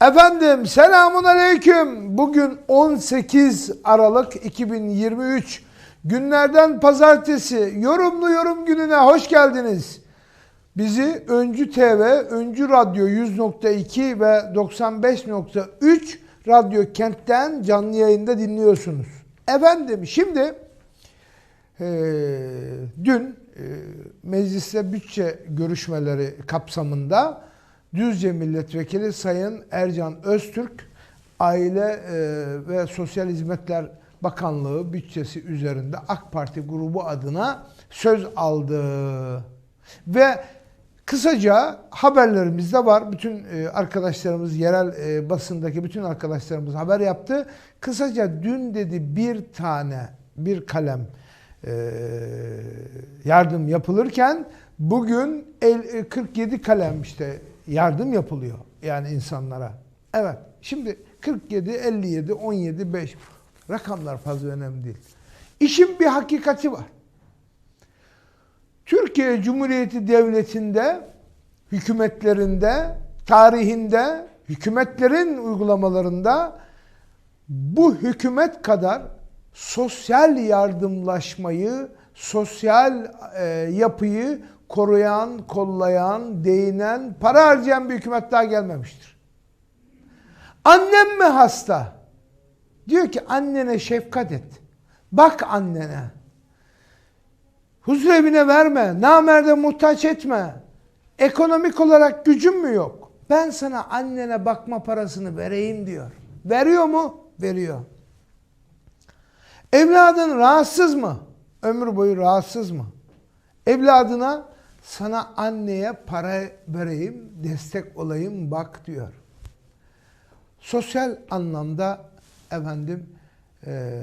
Efendim selamun aleyküm. Bugün 18 Aralık 2023 günlerden pazartesi yorumlu yorum gününe hoş geldiniz. Bizi Öncü TV, Öncü Radyo 100.2 ve 95.3 Radyo Kent'ten canlı yayında dinliyorsunuz. Efendim şimdi e, dün e, mecliste bütçe görüşmeleri kapsamında Düzce Milletvekili Sayın Ercan Öztürk Aile e, ve Sosyal Hizmetler Bakanlığı bütçesi üzerinde AK Parti grubu adına söz aldı. Ve kısaca haberlerimizde var. Bütün e, arkadaşlarımız, yerel e, basındaki bütün arkadaşlarımız haber yaptı. Kısaca dün dedi bir tane, bir kalem yardım yapılırken bugün el, 47 kalem işte yardım yapılıyor yani insanlara. Evet şimdi 47, 57, 17, 5 rakamlar fazla önemli değil. İşin bir hakikati var. Türkiye Cumhuriyeti Devleti'nde, hükümetlerinde, tarihinde, hükümetlerin uygulamalarında bu hükümet kadar sosyal yardımlaşmayı, sosyal e, yapıyı koruyan, kollayan, değinen, para harcayan bir hükümet daha gelmemiştir. Annem mi hasta? Diyor ki annene şefkat et. Bak annene. Huzur evine verme. Namerde muhtaç etme. Ekonomik olarak gücün mü yok? Ben sana annene bakma parasını vereyim diyor. Veriyor mu? Veriyor. Evladın rahatsız mı? Ömür boyu rahatsız mı? Evladına sana anneye para vereyim, destek olayım bak diyor. Sosyal anlamda efendim e,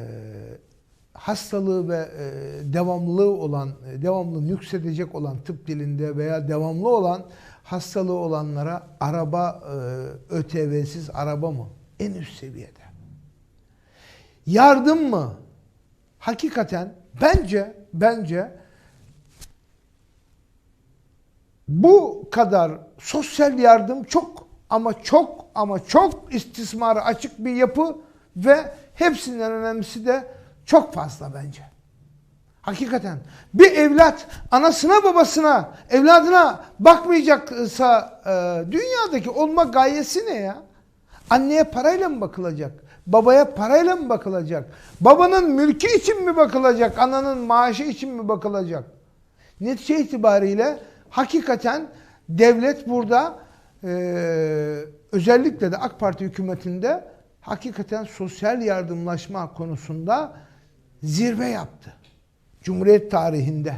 hastalığı ve e, devamlılığı olan, devamlı nüksedecek olan tıp dilinde veya devamlı olan hastalığı olanlara araba e, ÖTV'siz araba mı? En üst seviyede. Yardım mı? Hakikaten bence bence bu kadar sosyal yardım çok ama çok ama çok istismara açık bir yapı ve hepsinden önemlisi de çok fazla bence. Hakikaten bir evlat anasına babasına evladına bakmayacaksa e, dünyadaki olma gayesi ne ya? Anneye parayla mı bakılacak? Babaya parayla mı bakılacak? Babanın mülkü için mi bakılacak? Ananın maaşı için mi bakılacak? Netice itibariyle hakikaten devlet burada e, özellikle de AK Parti hükümetinde hakikaten sosyal yardımlaşma konusunda zirve yaptı. Cumhuriyet tarihinde.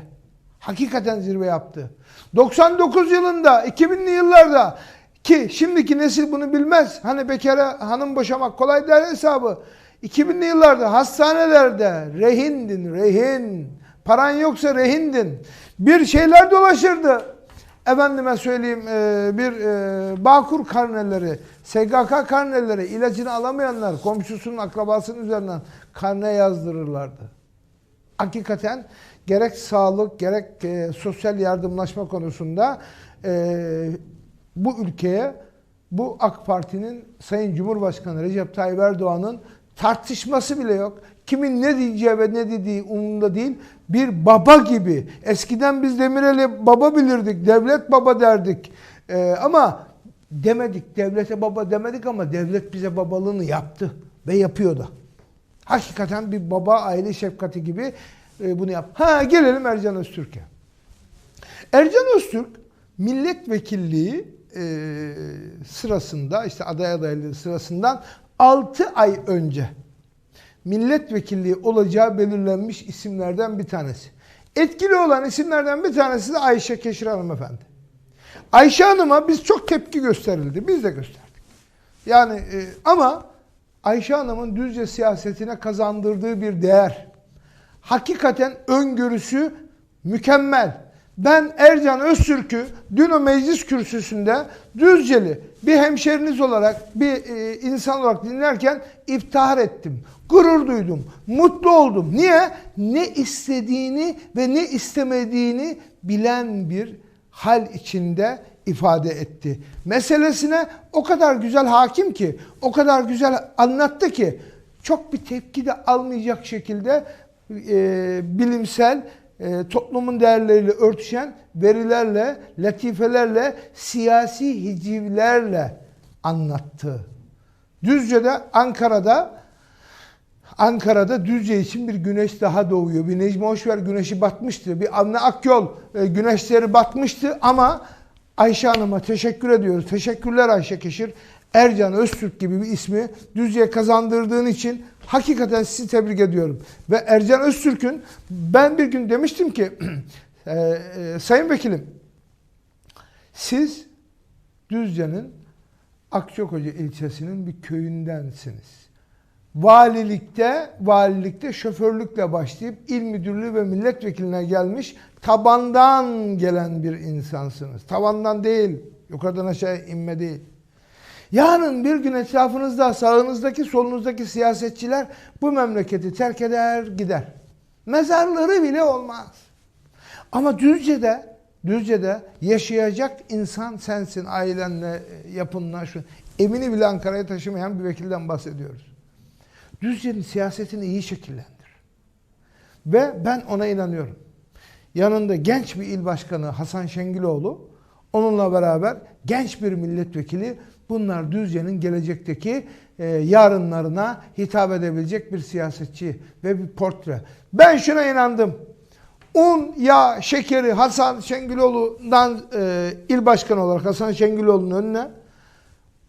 Hakikaten zirve yaptı. 99 yılında, 2000'li yıllarda ki şimdiki nesil bunu bilmez. Hani bekara hanım boşamak kolay der hesabı. 2000'li yıllarda hastanelerde rehindin, rehin. Paran yoksa rehindin. Bir şeyler dolaşırdı. Efendime söyleyeyim bir Bağkur karneleri, SGK karneleri, ilacını alamayanlar komşusunun akrabasının üzerinden karne yazdırırlardı. Hakikaten gerek sağlık gerek sosyal yardımlaşma konusunda bu ülkeye bu AK Parti'nin Sayın Cumhurbaşkanı Recep Tayyip Erdoğan'ın tartışması bile yok. Kimin ne diyeceği ve ne dediği umurunda değil. Bir baba gibi. Eskiden biz Demirel'i baba bilirdik. Devlet baba derdik. Ee, ama demedik. Devlete baba demedik ama devlet bize babalığını yaptı. Ve yapıyor da. Hakikaten bir baba aile şefkati gibi e, bunu yap. Ha gelelim Ercan Öztürk'e. Ercan Öztürk milletvekilliği e, sırasında işte aday adaylığı sırasından 6 ay önce milletvekilliği olacağı belirlenmiş isimlerden bir tanesi. Etkili olan isimlerden bir tanesi de Ayşe Keşir hanımefendi. Ayşe Hanım'a biz çok tepki gösterildi. Biz de gösterdik. Yani e, ama Ayşe Hanım'ın düzce siyasetine kazandırdığı bir değer. Hakikaten öngörüsü mükemmel. Ben Ercan Öztürk'ü dün o meclis kürsüsünde Düzceli bir hemşeriniz olarak, bir e, insan olarak dinlerken iftihar ettim. Gurur duydum, mutlu oldum. Niye? Ne istediğini ve ne istemediğini bilen bir hal içinde ifade etti. Meselesine o kadar güzel hakim ki, o kadar güzel anlattı ki çok bir tepki de almayacak şekilde e, bilimsel, e, toplumun değerleriyle örtüşen verilerle, latifelerle, siyasi hicivlerle anlattı. Düzce'de, Ankara'da Ankara'da Düzce için bir güneş daha doğuyor. Bir Necmi Hoşver güneşi batmıştı. Bir Avni Akyol e, güneşleri batmıştı ama Ayşe Hanım'a teşekkür ediyoruz. Teşekkürler Ayşe Keşir. Ercan Öztürk gibi bir ismi Düzce'ye kazandırdığın için hakikaten sizi tebrik ediyorum. Ve Ercan Öztürk'ün ben bir gün demiştim ki e, e, Sayın Vekilim siz Düzce'nin Akçakoca ilçesinin bir köyündensiniz. Valilikte, valilikte şoförlükle başlayıp il müdürlüğü ve milletvekiline gelmiş tabandan gelen bir insansınız. Tavandan değil, yukarıdan aşağıya inme değil. Yarın bir gün etrafınızda sağınızdaki solunuzdaki siyasetçiler bu memleketi terk eder gider. Mezarları bile olmaz. Ama Düzce'de Düzce'de yaşayacak insan sensin ailenle, yapınla, şu evini bile Ankara'ya taşımayan bir vekilden bahsediyoruz. Düzce'nin siyasetini iyi şekillendir. Ve ben ona inanıyorum. Yanında genç bir il başkanı Hasan Şengiloğlu, onunla beraber genç bir milletvekili bunlar Düzce'nin gelecekteki e, yarınlarına hitap edebilecek bir siyasetçi ve bir portre. Ben şuna inandım. Un, yağ, şekeri Hasan Şengüloğlu'ndan e, il başkanı olarak Hasan Şengüloğlu'nun önüne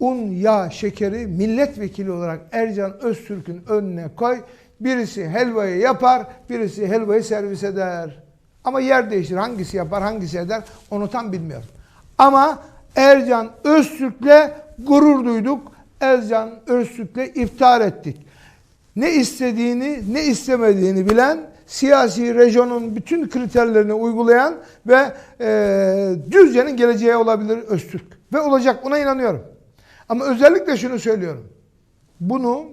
un, yağ, şekeri milletvekili olarak Ercan Öztürk'ün önüne koy. Birisi helvayı yapar, birisi helvayı servis eder. Ama yer değişir. Hangisi yapar, hangisi eder onu tam bilmiyorum. Ama Ercan Öztürk'le gurur duyduk. Ercan Öztürk'le iftar ettik. Ne istediğini, ne istemediğini bilen, siyasi rejonun bütün kriterlerini uygulayan ve e, Düzce'nin geleceği olabilir Öztürk. Ve olacak buna inanıyorum. Ama özellikle şunu söylüyorum. Bunu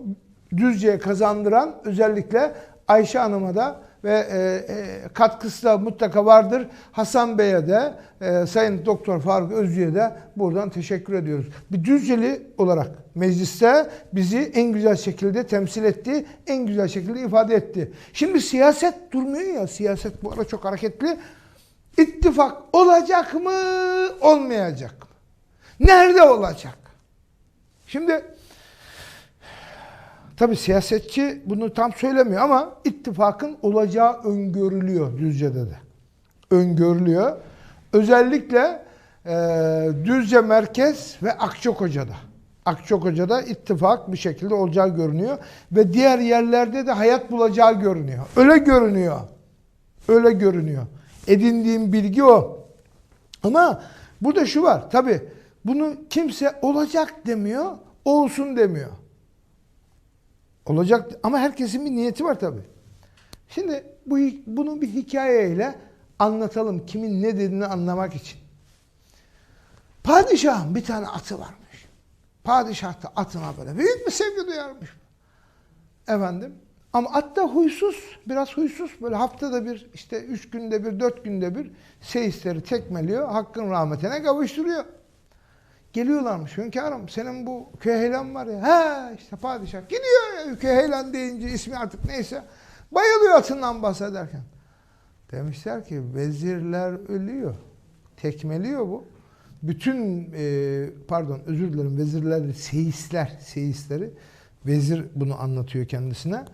Düzce'ye kazandıran özellikle Ayşe Hanım'a da ve e, e, katkısı da mutlaka vardır. Hasan Bey'e de, e, Sayın Doktor Faruk Özcü'ye de buradan teşekkür ediyoruz. Bir Düzceli olarak mecliste bizi en güzel şekilde temsil etti, en güzel şekilde ifade etti. Şimdi siyaset durmuyor ya, siyaset bu arada çok hareketli. İttifak olacak mı, olmayacak mı? Nerede olacak? Şimdi tabi siyasetçi bunu tam söylemiyor ama ittifakın olacağı öngörülüyor Düzce'de de. Öngörülüyor. Özellikle e, Düzce Merkez ve Akçakoca'da. Akçakoca'da ittifak bir şekilde olacağı görünüyor. Ve diğer yerlerde de hayat bulacağı görünüyor. Öyle görünüyor. Öyle görünüyor. Edindiğim bilgi o. Ama burada şu var. Tabi bunu kimse olacak demiyor, olsun demiyor. Olacak ama herkesin bir niyeti var tabi. Şimdi bu bunu bir hikayeyle anlatalım kimin ne dediğini anlamak için. Padişahın bir tane atı varmış. Padişah da atına böyle büyük bir sevgi duyarmış. Efendim ama at da huysuz, biraz huysuz. Böyle haftada bir, işte üç günde bir, dört günde bir seyisleri tekmeliyor. Hakkın rahmetine kavuşturuyor. Geliyorlarmış hünkârım senin bu Küheylan var ya. He işte padişah gidiyor ya Küheylan deyince ismi artık neyse. Bayılıyor atından bahsederken. Demişler ki vezirler ölüyor. Tekmeliyor bu. Bütün e, pardon özür dilerim vezirler seyisler seyisleri vezir bunu anlatıyor kendisine.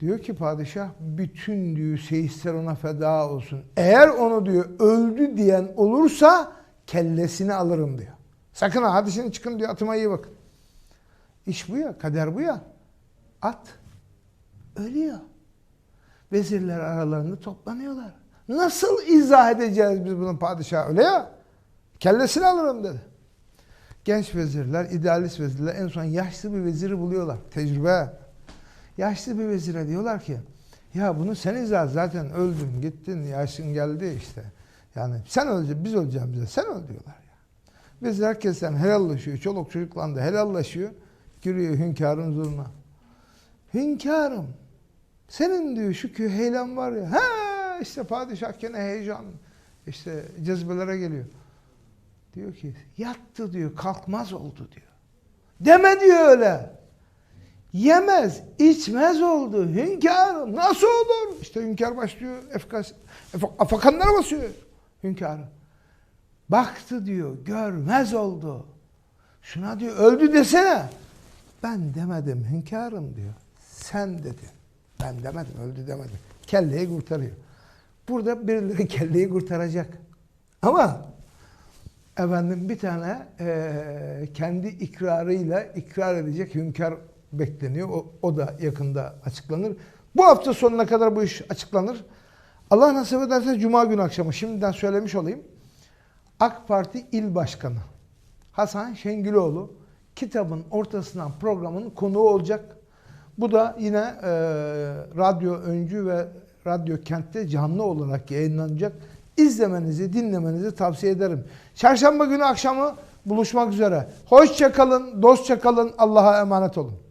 Diyor ki padişah bütün diyor seyisler ona feda olsun. Eğer onu diyor öldü diyen olursa kellesini alırım diyor. Sakın ha hadi şimdi çıkın diyor atıma iyi bakın. İş bu ya, kader bu ya. At ölüyor. Vezirler aralarında toplanıyorlar. Nasıl izah edeceğiz biz bunu padişah öyle ya? Kellesini alırım dedi. Genç vezirler, idealist vezirler en son yaşlı bir veziri buluyorlar. Tecrübe. Yaşlı bir vezire diyorlar ki ya bunu sen izah zaten öldün gittin yaşın geldi işte. Yani sen öleceksin biz öleceğim bize sen öl diyorlar. Biz herkesten helallaşıyor. Çoluk çocukla da helallaşıyor. Giriyor hünkârın huzuruna. Hünkârım senin diyor şu küheylan var ya. Ha işte padişah gene heyecan. işte cezbelere geliyor. Diyor ki yattı diyor kalkmaz oldu diyor. Deme diyor öyle. Yemez, içmez oldu. Hünkârım nasıl olur? İşte hünkâr başlıyor. Efkas, ef- afakanlara basıyor hünkârı. Baktı diyor, görmez oldu. Şuna diyor, öldü desene. Ben demedim hünkârım diyor. Sen dedin. Ben demedim, öldü demedim. Kelleyi kurtarıyor. Burada birileri kelleyi kurtaracak. Ama efendim bir tane eee, kendi ikrarıyla ikrar edecek hünkâr bekleniyor. O, o da yakında açıklanır. Bu hafta sonuna kadar bu iş açıklanır. Allah nasip ederse Cuma günü akşamı şimdiden söylemiş olayım. AK Parti İl Başkanı Hasan Şengüloğlu kitabın ortasından programın konuğu olacak. Bu da yine e, Radyo Öncü ve Radyo Kent'te canlı olarak yayınlanacak. İzlemenizi, dinlemenizi tavsiye ederim. Çarşamba günü akşamı buluşmak üzere. Hoşça kalın, dostça kalın, Allah'a emanet olun.